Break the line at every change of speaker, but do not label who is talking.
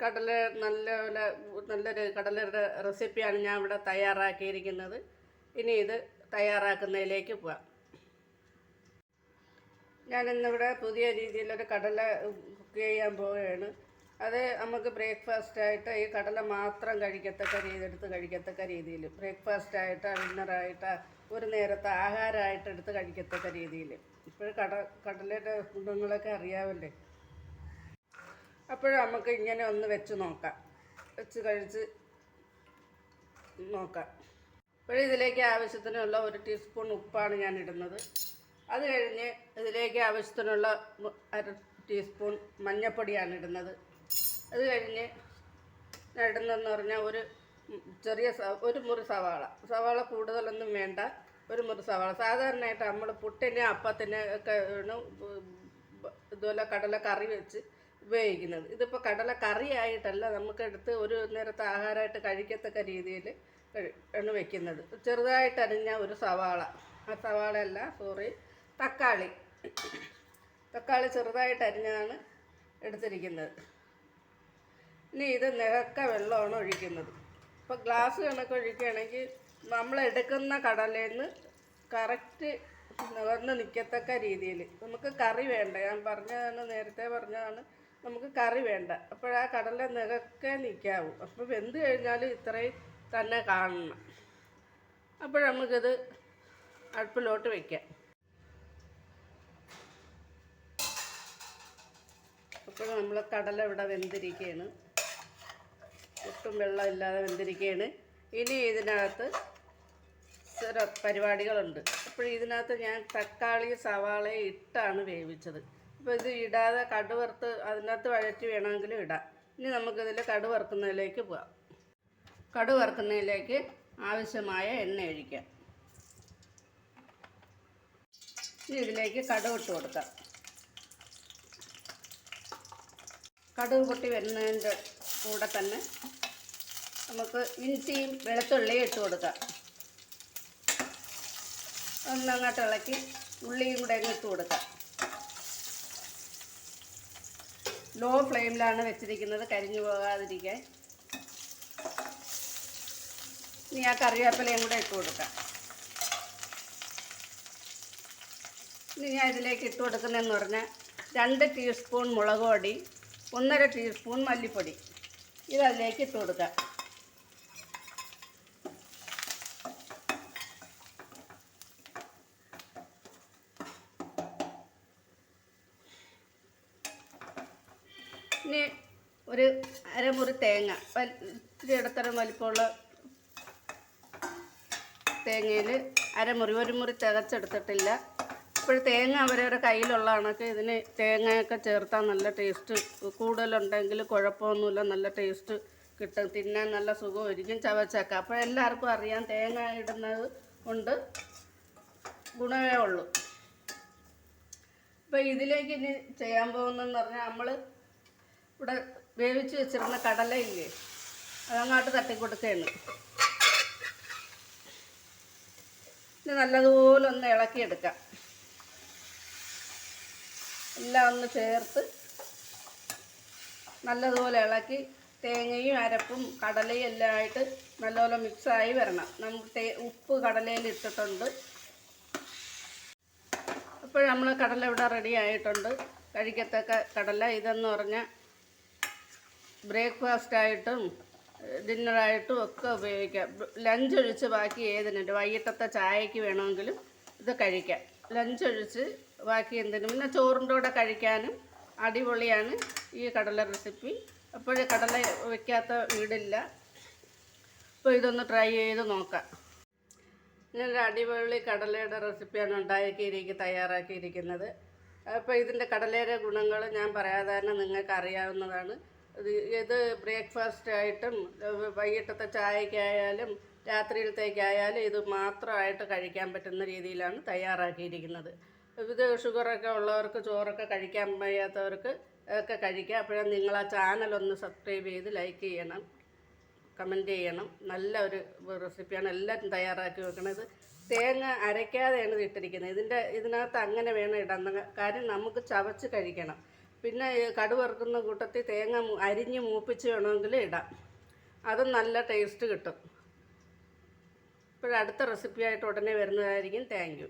കടല നല്ല പോലെ നല്ലൊരു കടലയുടെ റെസിപ്പിയാണ് ഞാൻ ഇവിടെ തയ്യാറാക്കിയിരിക്കുന്നത്. ഇനി ഇത് തയ്യാറാക്കുന്നതിലേക്ക് പോവാം. ഞാനിന്നിവിടെ പുതിയ രീതിയിലൊരു കടല കുക്ക് ചെയ്യാൻ പോവുകയാണ്. അത് നമുക്ക് ബ്രേക്ക്ഫാസ്റ്റ് ആയിട്ട് ഈ കടല മാത്രം കഴിക്കത്തക്ക രീതി എടുത്ത് കഴിക്കത്തക്ക രീതിയിൽ. ബ്രേക്ക്ഫാസ്റ്റ് ആയിട്ട് ഡിന്നറായിട്ട് ഒരു നേരത്തെ ആഹാരമായിട്ട് എടുത്ത് കഴിക്കത്തക്ക രീതിയിൽ. ഇപ്പോൾ കട കടലയുടെ ഗുണങ്ങളൊക്കെ അറിയാമല്ലേ അപ്പോൾ നമുക്ക് ഇങ്ങനെ ഒന്ന് വെച്ച് നോക്കാം. വെച്ച് കഴിച്ച് നോക്കാം. അപ്പോഴും ഇതിലേക്ക് ആവശ്യത്തിനുള്ള ഒരു ടീസ്പൂൺ ഉപ്പാണ് ഞാൻ ഇടുന്നത് അത് കഴിഞ്ഞ് ഇതിലേക്ക് ആവശ്യത്തിനുള്ള അര ടീസ്പൂൺ മഞ്ഞൾപ്പൊടിയാണ് ഇടുന്നത്. അത് കഴിഞ്ഞ് ഇടുന്നതെന്ന് പറഞ്ഞാൽ ഒരു ചെറിയ ഒരു മുറി സവാള. സവാള കൂടുതലൊന്നും വേണ്ട. ഒരു മുറി സവാള. സാധാരണയായിട്ട് നമ്മൾ പുട്ടിന് അപ്പത്തിന് ഒക്കെ ഇതുപോലെ കടല കറി വെച്ച് ഉപയോഗിക്കുന്നത്. ഇതിപ്പോൾ കടല കറി ആയിട്ടല്ല നമുക്കെടുത്ത് ഒരു നേരത്തെ ആഹാരമായിട്ട് കഴിക്കത്തക്ക രീതിയിൽ ആണ് വെക്കുന്നത്. ചെറുതായിട്ട് അരിഞ്ഞ ഒരു സവാള. ആ സവാള അല്ല സോറി തക്കാളി. തക്കാളി ചെറുതായിട്ട് അരിഞ്ഞാണ് എടുത്തിരിക്കുന്നത്. ഇനി ഇത് നിരക്ക വെള്ളമാണ് ഒഴിക്കുന്നത്. ഇപ്പോൾ ഗ്ലാസ് കണക്ക് ഒഴിക്കുകയാണെങ്കിൽ നമ്മൾ എടുക്കുന്ന കടലയിൽ നിന്ന് കറക്റ്റ് നിവർന്ന് നിൽക്കത്തക്ക രീതിയിൽ നമുക്ക് കറി വേണ്ട. ഞാൻ പറഞ്ഞതാണ് നേരത്തെ പറഞ്ഞതാണ്. നമുക്ക് കറി വേണ്ട. ആ കടല നികക്കെ നിൽക്കാവൂ. അപ്പോൾ വെന്ത് കഴിഞ്ഞാൽ ഇത്രയും തന്നെ കാണണം. അപ്പോൾ നമുക്കിത് അടുപ്പിലോട്ട് വയ്ക്കാം അപ്പോൾ നമ്മൾ കടല ഇവിടെ വെന്തിരിക്കുകയാണ്. ഒട്ടും വെള്ളം ഇല്ലാതെ വെന്തിരിക്കുകയാണ്. ഇനി ഇതിനകത്ത് ചില പരിപാടികളുണ്ട്. അപ്പോൾ ഇതിനകത്ത് ഞാൻ തക്കാളി സവാളയും ഇട്ടാണ് വേവിച്ചത്. അപ്പോൾ ഇത് ഇടാതെ കടുവറുത്ത് അതിനകത്ത് വഴറ്റി വേണമെങ്കിലും ഇടാം. ഇനി നമുക്കിതിൽ കടു വറുക്കുന്നതിലേക്ക് പോകാം കടു വറുക്കുന്നതിലേക്ക് ആവശ്യമായ എണ്ണ ഒഴിക്കാം. ഇനി ഇതിലേക്ക് കടുക് ഇട്ട് കൊടുക്കാം. കടുവ് പൊട്ടി വരുന്നതിന്റെ കൂടെ തന്നെ നമുക്ക് ഇഞ്ചിയും വെളുത്തുള്ളിയും ഇട്ട് കൊടുക്കാം. ഒന്ന് അങ്ങോട്ട് ഇളക്കി ഉള്ളിയും കൂടെ അങ്ങ് ഇട്ട് കൊടുക്കാം. ലോ ഫ്ലെയിമിലാണ് വെച്ചിരിക്കുന്നത് കരിഞ്ഞു പോകാതിരിക്കാൻ. ഇനി ആ കറിവേപ്പിലയും കൂടെ ഇട്ട് കൊടുക്കാം. ഇനി ഞാൻ ഇതിലേക്ക് ഇട്ട് കൊടുക്കുന്നതെന്ന് പറഞ്ഞാൽ രണ്ട് ടീസ്പൂൺ മുളക് പൊടി ഒന്നര ടീസ്പൂൺ മല്ലിപ്പൊടി. ഇത് അതിലേക്ക് ഇട്ട് കൊടുക്കാം. ഇനി ഒരു അരമുറി തേങ്ങ ഇത്തിരി ഇടത്തരം വലിപ്പമുള്ള തേങ്ങയിൽ അരമുറി ഒരു മുറി തികച്ചെടുത്തിട്ടില്ല. ഇപ്പോൾ തേങ്ങ അവരവരുടെ കയ്യിലുള്ള കണക്ക് ഇതിന് തേങ്ങയൊക്കെ ചേർത്താൽ നല്ല ടേസ്റ്റ് കൂടുതലുണ്ടെങ്കിൽ കുഴപ്പമൊന്നുമില്ല നല്ല ടേസ്റ്റ് കിട്ടും തിന്നാൻ നല്ല സുഖമായിരിക്കും ചവച്ചക്ക. അപ്പോൾ എല്ലാവർക്കും അറിയാം തേങ്ങ ഇടുന്നത് കൊണ്ട് ഗുണമേ ഉള്ളൂ. ഇപ്പോൾ ഇതിലേക്ക് ഇനി ചെയ്യാൻ പോകുന്നതെന്ന് പറഞ്ഞാൽ നമ്മൾ ഇവിടെ വേവിച്ച് വെച്ചിരുന്ന കടലയില്ലേ അതങ്ങോട്ട് തട്ടിക്കൊടുക്കുകയാണ് ഇനി നല്ലതുപോലെ ഒന്ന് ഇളക്കിയെടുക്കാം. എല്ലാം ഒന്ന് ചേർത്ത് നല്ലതുപോലെ ഇളക്കി തേങ്ങയും അരപ്പും കടലയും എല്ലാം ആയിട്ട് നല്ലപോലെ മിക്സായി വരണം. നമുക്ക് തേ ഉപ്പ് കടലയിൽ ഇട്ടിട്ടുണ്ട്. അപ്പോൾ നമ്മൾ കടല ഇവിടെ റെഡി ആയിട്ടുണ്ട്. കഴിക്കത്തക്ക കടല ഇതെന്ന് പറഞ്ഞാൽ ബ്രേക്ക്ഫാസ്റ്റ് ആയിട്ടും ഡിന്നറായിട്ടും ഒക്കെ ഉപയോഗിക്കാം. ലഞ്ച് ഒഴിച്ച് ബാക്കി ഏതിനുണ്ട്? വൈകിട്ടത്തെ ചായക്ക് വേണമെങ്കിലും ഇത് കഴിക്കാം. ലഞ്ച് ഒഴിച്ച് ബാക്കി എന്തിനും. പിന്നെ ചോറിന്റെ കൂടെ കഴിക്കാനും അടിപൊളിയാണ് ഈ കടല റെസിപ്പി. അപ്പോഴേ കടല വയ്ക്കാത്ത വീടില്ല. അപ്പോൾ ഇതൊന്ന് ട്രൈ ചെയ്ത് നോക്കാം. ഞാനൊരു അടിപൊളി കടലയുടെ റെസിപ്പിയാണ് ഉണ്ടാക്കിയിരിക്കുക തയ്യാറാക്കിയിരിക്കുന്നത്. അപ്പോൾ ഇതിന്റെ കടലയുടെ ഗുണങ്ങൾ ഞാൻ പറയാതെ തന്നെ നിങ്ങൾക്ക് അറിയാവുന്നതാണ് ഇത് ബ്രേക്ക്ഫാസ്റ്റ് ആയിട്ടും വൈകിട്ടത്തെ ചായക്കായാലും രാത്രിയിലത്തേക്കായാലും ഇത് മാത്രമായിട്ട് കഴിക്കാൻ പറ്റുന്ന രീതിയിലാണ് തയ്യാറാക്കിയിരിക്കുന്നത്. ഇത് ഷുഗറൊക്കെ ഉള്ളവർക്ക് ചോറൊക്കെ കഴിക്കാൻ വയ്യാത്തവർക്ക് ഒക്കെ കഴിക്കാം. അപ്പോഴും നിങ്ങൾ ആ ചാനൽ ഒന്ന് സബ്സ്ക്രൈബ് ചെയ്ത് ലൈക്ക് ചെയ്യണം കമന്റ് ചെയ്യണം. നല്ല ഒരു റെസിപ്പിയാണ് എല്ലാവരും തയ്യാറാക്കി വെക്കണത്. തേങ്ങ അരയ്ക്കാതെയാണ് ഇട്ടിരിക്കുന്നത്. ഇതിന്റെ ഇതിനകത്ത് അങ്ങനെ വേണം ഇടാൻ. കാര്യം നമുക്ക് ചവച്ച് കഴിക്കണം. പിന്നെ കടുവറുക്കുന്ന വറുക്കുന്ന കൂട്ടത്തിൽ തേങ്ങ അരിഞ്ഞ് മൂപ്പിച്ച് വേണമെങ്കിൽ ഇടാം. അതും നല്ല ടേസ്റ്റ് കിട്ടും. ഇപ്പോഴടുത്ത റെസിപ്പിയായിട്ട് ഉടനെ വരുന്നതായിരിക്കും താങ്ക്